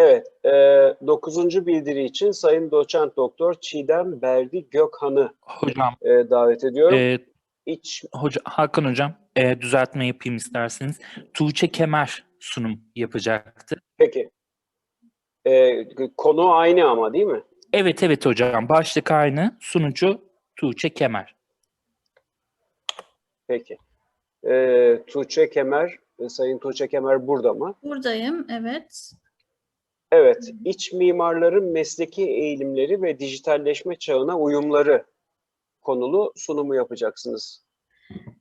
Evet, e, 9. bildiri için Sayın Doçent Doktor Çiğdem Berdi Gökhan'ı Hocam, e, davet ediyorum. e, İç hoca, Hakan Hocam e, düzeltme yapayım isterseniz. Tuğçe Kemer sunum yapacaktı. peki. E, konu aynı ama değil mi? Evet evet hocam başlık aynı sunucu Tuğçe Kemer. Peki. E, Tuğçe Kemer, e, Sayın Tuğçe Kemer burada mı? Buradayım, evet. Evet, iç mimarların mesleki eğilimleri ve dijitalleşme çağına uyumları konulu sunumu yapacaksınız.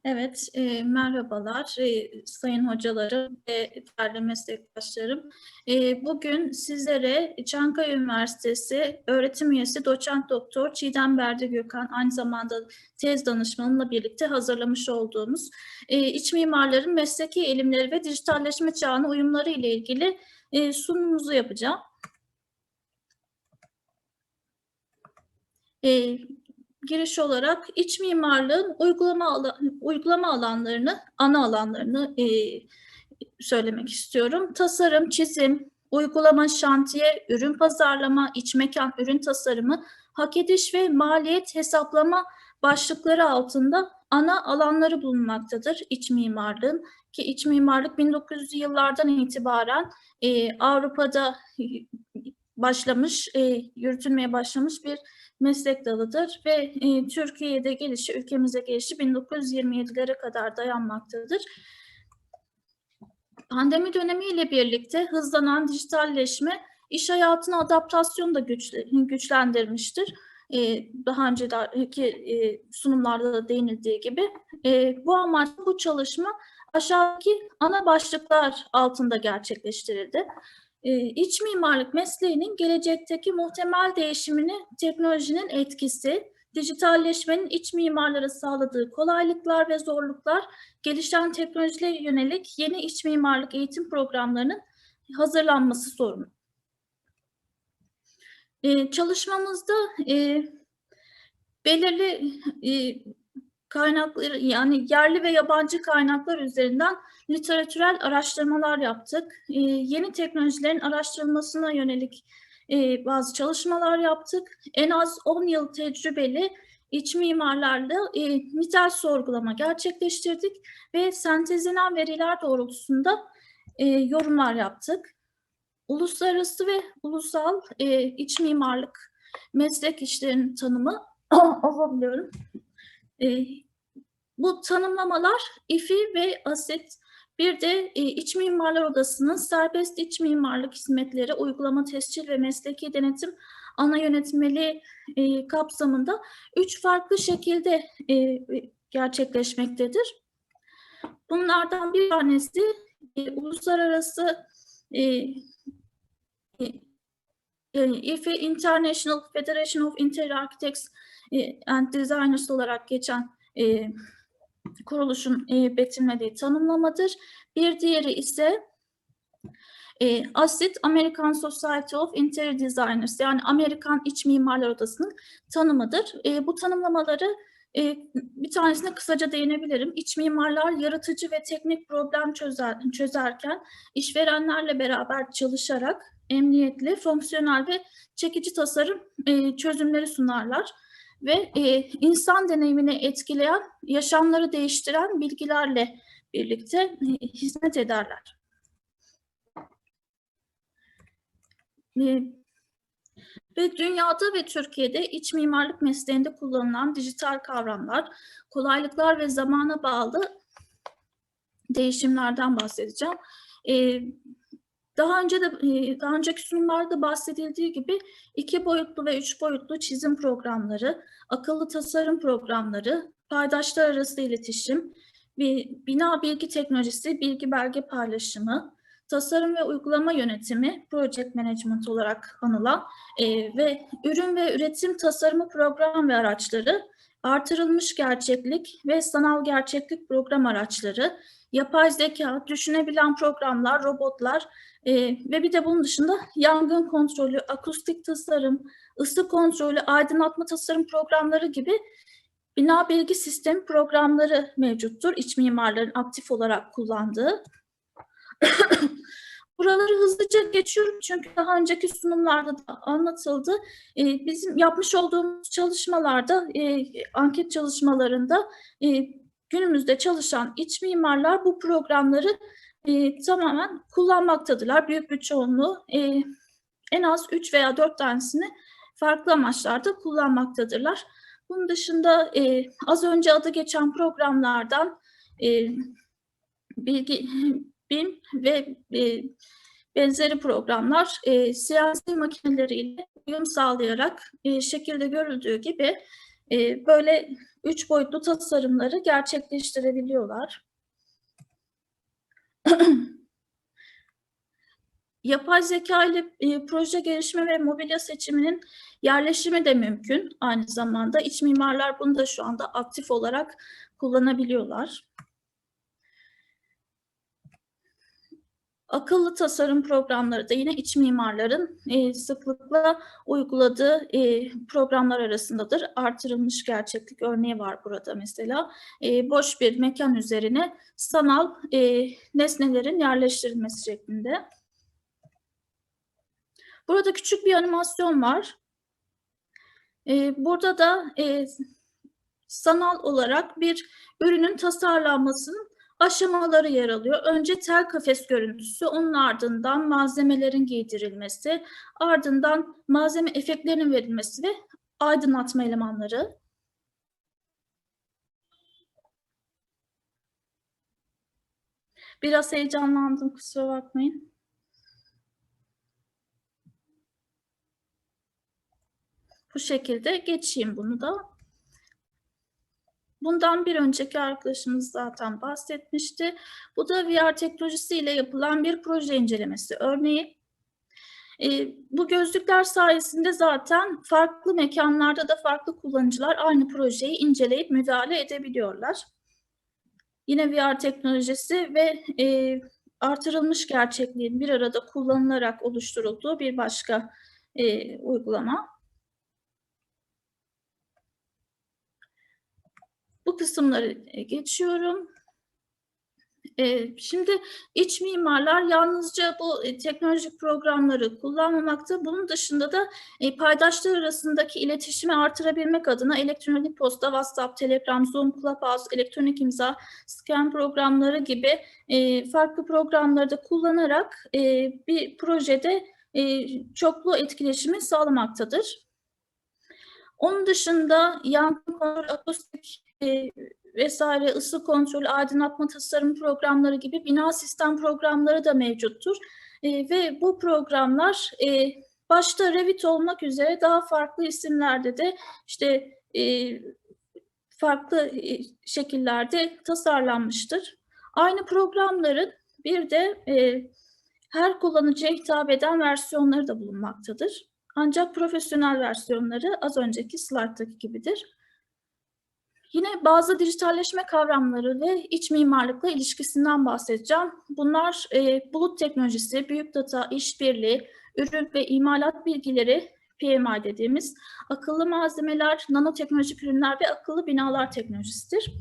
Evet, e, merhabalar e, sayın hocalarım ve değerli meslektaşlarım. E, bugün sizlere Çankaya Üniversitesi öğretim üyesi doçent doktor Çiğdem Berdi Gökhan, aynı zamanda tez danışmanımla birlikte hazırlamış olduğumuz e, iç mimarların mesleki eğilimleri ve dijitalleşme çağına uyumları ile ilgili e, sunumumuzu yapacağım. E, giriş olarak iç mimarlığın uygulama ala- uygulama alanlarını, ana alanlarını e, söylemek istiyorum. Tasarım, çizim, uygulama, şantiye, ürün pazarlama, iç mekan, ürün tasarımı, hak ediş ve maliyet hesaplama başlıkları altında ana alanları bulunmaktadır iç mimarlığın. Ki iç mimarlık 1900'lü yıllardan itibaren e, Avrupa'da başlamış, e, yürütülmeye başlamış bir meslek dalıdır ve e, Türkiye'de gelişi, ülkemize gelişi 1927'lere kadar dayanmaktadır. Pandemi dönemiyle birlikte hızlanan dijitalleşme iş hayatına adaptasyonu da güçle- güçlendirmiştir. E, daha önceki e, sunumlarda da değinildiği gibi. E, bu amaçla bu çalışma aşağıdaki ana başlıklar altında gerçekleştirildi. Ee, İç mimarlık mesleğinin gelecekteki muhtemel değişimini teknolojinin etkisi, dijitalleşmenin iç mimarlara sağladığı kolaylıklar ve zorluklar, gelişen teknolojilere yönelik yeni iç mimarlık eğitim programlarının hazırlanması sorunu. Ee, çalışmamızda e, belirli e, kaynakları yani yerli ve yabancı kaynaklar üzerinden literatürel araştırmalar yaptık. Ee, yeni teknolojilerin araştırılmasına yönelik e, bazı çalışmalar yaptık. En az 10 yıl tecrübeli iç mimarlarla e, nitel sorgulama gerçekleştirdik ve sentezlenen veriler doğrultusunda e, yorumlar yaptık. Uluslararası ve ulusal e, iç mimarlık meslek işlerinin tanımı alabiliyorum. E, bu tanımlamalar İFI ve ASET bir de e, İç Mimarlar Odası'nın serbest iç mimarlık hizmetleri, uygulama tescil ve mesleki denetim ana yönetmeliği e, kapsamında üç farklı şekilde e, gerçekleşmektedir. Bunlardan bir tanesi e, uluslararası e, e, IFE International Federation of Interior Architects and Designers olarak geçen e, kuruluşun e, betimlediği tanımlamadır. Bir diğeri ise e, ASID, American Society of Interior Designers yani Amerikan İç Mimarlar Odası'nın tanımıdır. E, bu tanımlamaları e, bir tanesine kısaca değinebilirim. İç mimarlar yaratıcı ve teknik problem çözer, çözerken işverenlerle beraber çalışarak emniyetli, fonksiyonel ve çekici tasarım e, çözümleri sunarlar ve e, insan deneyimini etkileyen, yaşamları değiştiren bilgilerle birlikte e, hizmet ederler. E, ve dünyada ve Türkiye'de iç mimarlık mesleğinde kullanılan dijital kavramlar, kolaylıklar ve zamana bağlı değişimlerden bahsedeceğim. E, daha önce de e, daha önceki sunumlarda bahsedildiği gibi iki boyutlu ve üç boyutlu çizim programları, akıllı tasarım programları, paydaşlar arası iletişim, bina bilgi teknolojisi, bilgi belge paylaşımı, tasarım ve uygulama yönetimi, project management olarak anılan e, ve ürün ve üretim tasarımı program ve araçları, artırılmış gerçeklik ve sanal gerçeklik program araçları, yapay zeka, düşünebilen programlar, robotlar e, ve bir de bunun dışında yangın kontrolü, akustik tasarım, ısı kontrolü, aydınlatma tasarım programları gibi bina bilgi sistemi programları mevcuttur. İç mimarların aktif olarak kullandığı. Buraları hızlıca geçiyorum çünkü daha önceki sunumlarda da anlatıldı. E, bizim yapmış olduğumuz çalışmalarda, e, anket çalışmalarında e, günümüzde çalışan iç mimarlar bu programları e, tamamen kullanmaktadırlar. Büyük bir çoğunluğu en az 3 veya 4 tanesini farklı amaçlarda kullanmaktadırlar. Bunun dışında az önce adı geçen programlardan bilgi, BIM ve e, benzeri programlar e, CNC makineleriyle uyum sağlayarak e, şekilde görüldüğü gibi e, böyle üç boyutlu tasarımları gerçekleştirebiliyorlar. Yapay zeka ile e, proje gelişme ve mobilya seçiminin yerleşimi de mümkün. Aynı zamanda iç mimarlar bunu da şu anda aktif olarak kullanabiliyorlar. Akıllı tasarım programları da yine iç mimarların e, sıklıkla uyguladığı e, programlar arasındadır. Artırılmış gerçeklik örneği var burada mesela. E, boş bir mekan üzerine sanal e, nesnelerin yerleştirilmesi şeklinde. Burada küçük bir animasyon var. E, burada da e, sanal olarak bir ürünün tasarlanmasının aşamaları yer alıyor. Önce tel kafes görüntüsü, onun ardından malzemelerin giydirilmesi, ardından malzeme efektlerinin verilmesi ve aydınlatma elemanları. Biraz heyecanlandım, kusura bakmayın. Bu şekilde geçeyim bunu da. Bundan bir önceki arkadaşımız zaten bahsetmişti. Bu da VR teknolojisiyle yapılan bir proje incelemesi örneği. E, bu gözlükler sayesinde zaten farklı mekanlarda da farklı kullanıcılar aynı projeyi inceleyip müdahale edebiliyorlar. Yine VR teknolojisi ve e, artırılmış gerçekliğin bir arada kullanılarak oluşturulduğu bir başka e, uygulama. Bu kısımları e, geçiyorum. E, şimdi iç mimarlar yalnızca bu e, teknolojik programları kullanmamakta. Bunun dışında da paydaşlar arasındaki iletişimi artırabilmek adına elektronik posta, WhatsApp, Telegram, Zoom, Clubhouse, elektronik imza, scan programları gibi farklı programları da kullanarak bir projede çoklu etkileşimi sağlamaktadır. Onun dışında yankı kontrol, akustik e, vesaire ısı kontrol, aydınlatma tasarım programları gibi bina sistem programları da mevcuttur. E, ve bu programlar e, başta Revit olmak üzere daha farklı isimlerde de işte e, farklı e, şekillerde tasarlanmıştır. Aynı programların bir de e, her kullanıcıya hitap eden versiyonları da bulunmaktadır. Ancak profesyonel versiyonları az önceki slayttaki gibidir. Yine bazı dijitalleşme kavramları ve iç mimarlıkla ilişkisinden bahsedeceğim. Bunlar e, bulut teknolojisi, büyük data, işbirliği, ürün ve imalat bilgileri, PMI dediğimiz akıllı malzemeler, nanoteknolojik ürünler ve akıllı binalar teknolojisidir.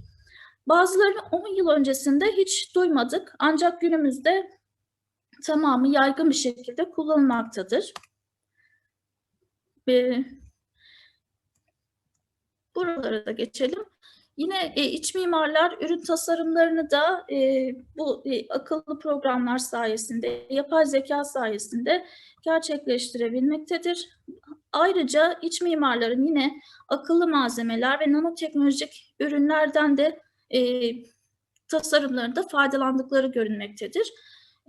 Bazılarını 10 yıl öncesinde hiç duymadık ancak günümüzde tamamı yaygın bir şekilde kullanılmaktadır. Ve buralara da geçelim. Yine e, iç mimarlar ürün tasarımlarını da e, bu e, akıllı programlar sayesinde, yapay zeka sayesinde gerçekleştirebilmektedir. Ayrıca iç mimarların yine akıllı malzemeler ve nanoteknolojik ürünlerden de e, tasarımlarında faydalandıkları görünmektedir.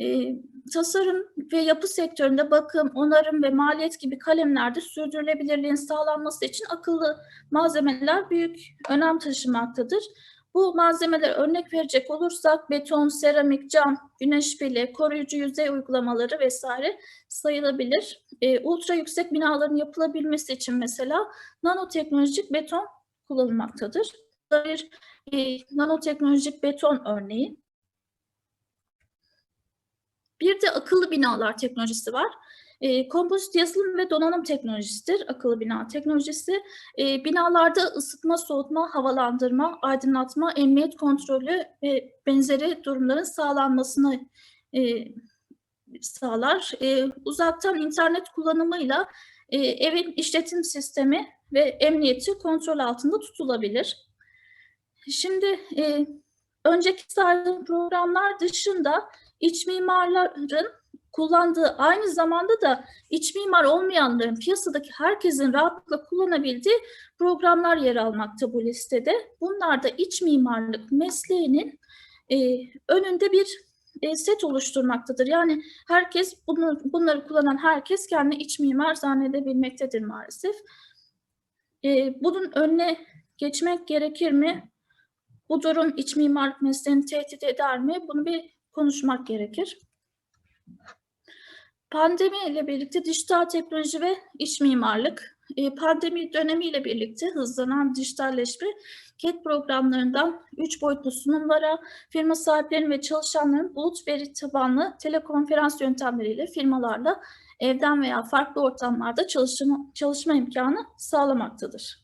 E, tasarım ve yapı sektöründe bakım, onarım ve maliyet gibi kalemlerde sürdürülebilirliğin sağlanması için akıllı malzemeler büyük önem taşımaktadır. Bu malzemeler örnek verecek olursak beton, seramik, cam, güneş pili, koruyucu yüzey uygulamaları vesaire sayılabilir. E, ultra yüksek binaların yapılabilmesi için mesela nanoteknolojik beton kullanılmaktadır. Bir e, nanoteknolojik beton örneği. Bir de akıllı binalar teknolojisi var. E, kompozit yazılım ve donanım teknolojisidir akıllı bina teknolojisi. E, binalarda ısıtma, soğutma, havalandırma, aydınlatma, emniyet kontrolü ve benzeri durumların sağlanmasını e, sağlar. E, uzaktan internet kullanımıyla e, evin işletim sistemi ve emniyeti kontrol altında tutulabilir. Şimdi e, önceki saydığım programlar dışında iç mimarların kullandığı aynı zamanda da iç mimar olmayanların piyasadaki herkesin rahatlıkla kullanabildiği programlar yer almakta bu listede. Bunlar da iç mimarlık mesleğinin e, önünde bir e, set oluşturmaktadır. Yani herkes bunu, bunları kullanan herkes kendini iç mimar zannedebilmektedir maalesef. E, bunun önüne geçmek gerekir mi? Bu durum iç mimarlık mesleğini tehdit eder mi? Bunu bir konuşmak gerekir. Pandemi ile birlikte dijital teknoloji ve iç mimarlık, e, pandemi dönemiyle birlikte hızlanan dijitalleşme, CAD programlarından üç boyutlu sunumlara, firma sahiplerinin ve çalışanların bulut veri tabanlı telekonferans yöntemleriyle firmalarla evden veya farklı ortamlarda çalışma, çalışma imkanı sağlamaktadır.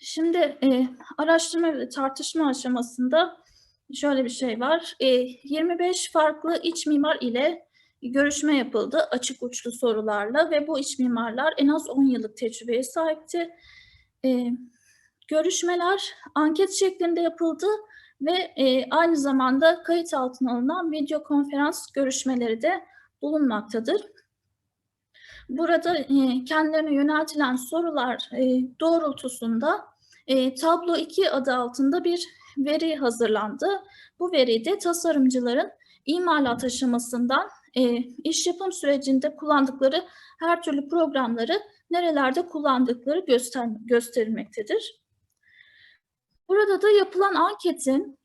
Şimdi e, araştırma ve tartışma aşamasında şöyle bir şey var. E, 25 farklı iç mimar ile görüşme yapıldı açık uçlu sorularla ve bu iç mimarlar en az 10 yıllık tecrübeye sahipti. E, görüşmeler anket şeklinde yapıldı ve e, aynı zamanda kayıt altına alınan video konferans görüşmeleri de bulunmaktadır. Burada e, kendilerine yöneltilen sorular e, doğrultusunda e, Tablo 2 adı altında bir veri hazırlandı. Bu veri de tasarımcıların imalat aşamasından e, iş yapım sürecinde kullandıkları her türlü programları nerelerde kullandıkları göster gösterilmektedir. Burada da yapılan anketin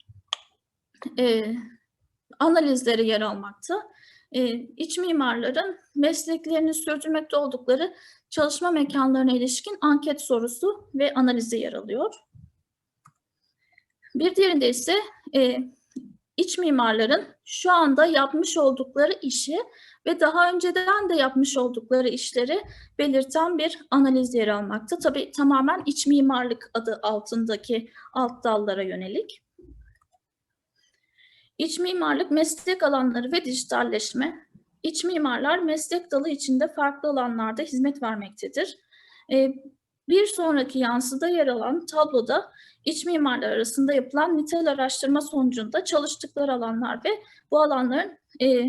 e, analizleri yer almakta. E, iç mimarların mesleklerini sürdürmekte oldukları çalışma mekanlarına ilişkin anket sorusu ve analizi yer alıyor. Bir diğerinde ise e, iç mimarların şu anda yapmış oldukları işi ve daha önceden de yapmış oldukları işleri belirten bir analiz yer almakta. Tabii tamamen iç mimarlık adı altındaki alt dallara yönelik. İç mimarlık meslek alanları ve dijitalleşme. İç mimarlar meslek dalı içinde farklı alanlarda hizmet vermektedir. Bir sonraki yansıda yer alan tabloda iç mimarlar arasında yapılan nitel araştırma sonucunda çalıştıkları alanlar ve bu alanların e,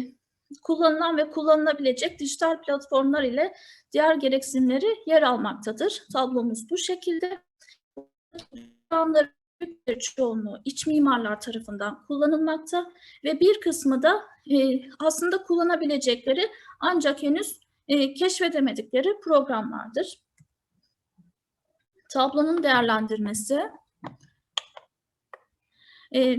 kullanılan ve kullanılabilecek dijital platformlar ile diğer gereksinimleri yer almaktadır. Tablomuz bu şekilde. Alanların büyük bir çoğunluğu iç mimarlar tarafından kullanılmakta ve bir kısmı da e, aslında kullanabilecekleri ancak henüz e, keşfedemedikleri programlardır. Tablonun değerlendirmesi. E,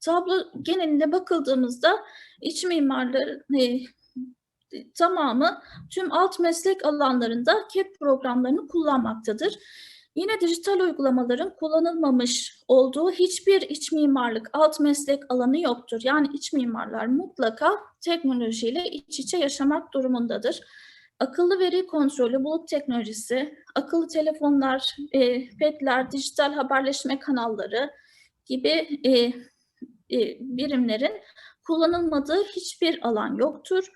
tablo genelinde bakıldığımızda iç mimarların e, tamamı tüm alt meslek alanlarında CAD programlarını kullanmaktadır. Yine dijital uygulamaların kullanılmamış olduğu hiçbir iç mimarlık alt meslek alanı yoktur. Yani iç mimarlar mutlaka teknolojiyle iç içe yaşamak durumundadır. Akıllı veri kontrolü, bulut teknolojisi, akıllı telefonlar, e, petler, dijital haberleşme kanalları gibi e, e, birimlerin kullanılmadığı hiçbir alan yoktur.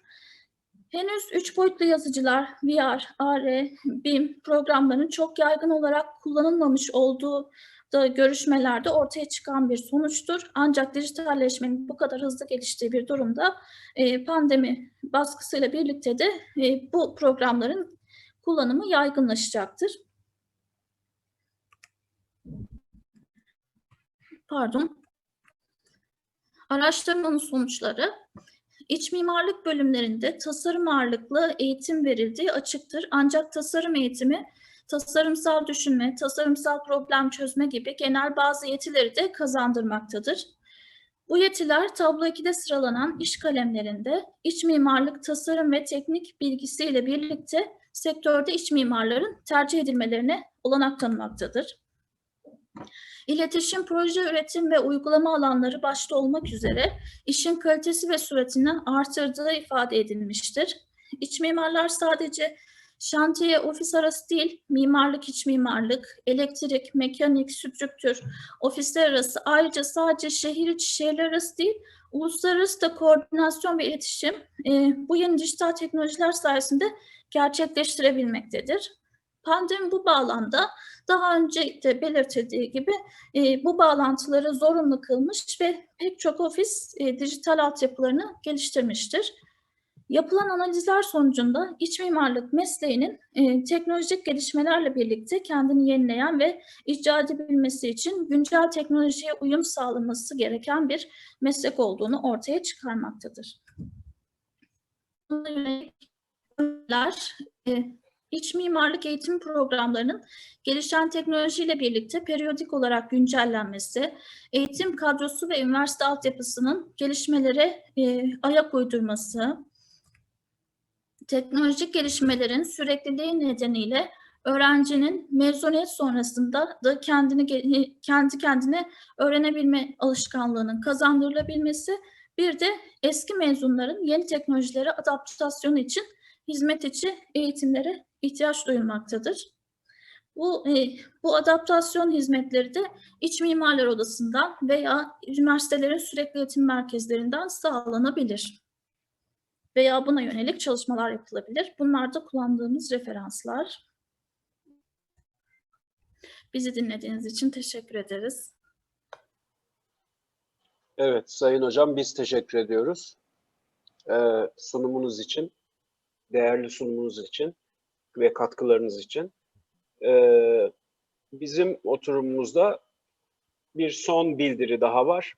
Henüz üç boyutlu yazıcılar, VR, AR, BIM programlarının çok yaygın olarak kullanılmamış olduğu görüşmelerde ortaya çıkan bir sonuçtur. Ancak dijitalleşmenin bu kadar hızlı geliştiği bir durumda e, pandemi baskısıyla birlikte de e, bu programların kullanımı yaygınlaşacaktır. Pardon. Araştırmanın sonuçları İç mimarlık bölümlerinde tasarım ağırlıklı eğitim verildiği açıktır. Ancak tasarım eğitimi tasarımsal düşünme, tasarımsal problem çözme gibi genel bazı yetileri de kazandırmaktadır. Bu yetiler tablo 2'de sıralanan iş kalemlerinde iç mimarlık, tasarım ve teknik bilgisiyle birlikte sektörde iç mimarların tercih edilmelerine olanak tanımaktadır. İletişim, proje üretim ve uygulama alanları başta olmak üzere işin kalitesi ve süratini artırdığı ifade edilmiştir. İç mimarlar sadece şantiye, ofis arası değil, mimarlık, iç mimarlık, elektrik, mekanik, strüktür, ofisler arası ayrıca sadece şehir içi şehirler arası değil, uluslararası da koordinasyon ve iletişim e, bu yeni dijital teknolojiler sayesinde gerçekleştirebilmektedir. Pandemi bu bağlamda daha önce de belirtildiği gibi e, bu bağlantıları zorunlu kılmış ve pek çok ofis e, dijital altyapılarını geliştirmiştir. Yapılan analizler sonucunda iç mimarlık mesleğinin e, teknolojik gelişmelerle birlikte kendini yenileyen ve icra edebilmesi için güncel teknolojiye uyum sağlaması gereken bir meslek olduğunu ortaya çıkarmaktadır. E, iç mimarlık eğitim programlarının gelişen teknolojiyle birlikte periyodik olarak güncellenmesi, eğitim kadrosu ve üniversite altyapısının gelişmelere e, ayak uydurması, teknolojik gelişmelerin sürekliliği nedeniyle öğrencinin mezuniyet sonrasında da kendini ge- kendi kendine öğrenebilme alışkanlığının kazandırılabilmesi, bir de eski mezunların yeni teknolojilere adaptasyonu için hizmet içi eğitimlere ihtiyaç duyulmaktadır. Bu, e, bu adaptasyon hizmetleri de İç Mimarlar Odası'ndan veya üniversitelerin sürekli eğitim merkezlerinden sağlanabilir. Veya buna yönelik çalışmalar yapılabilir. Bunlar da kullandığımız referanslar. Bizi dinlediğiniz için teşekkür ederiz. Evet Sayın Hocam biz teşekkür ediyoruz. Ee, sunumunuz için, değerli sunumunuz için ve katkılarınız için. Ee, bizim oturumumuzda bir son bildiri daha var.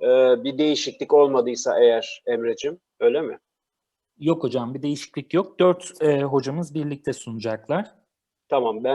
Ee, bir değişiklik olmadıysa eğer Emre'cim, öyle mi? Yok hocam bir değişiklik yok. Dört e, hocamız birlikte sunacaklar. Tamam ben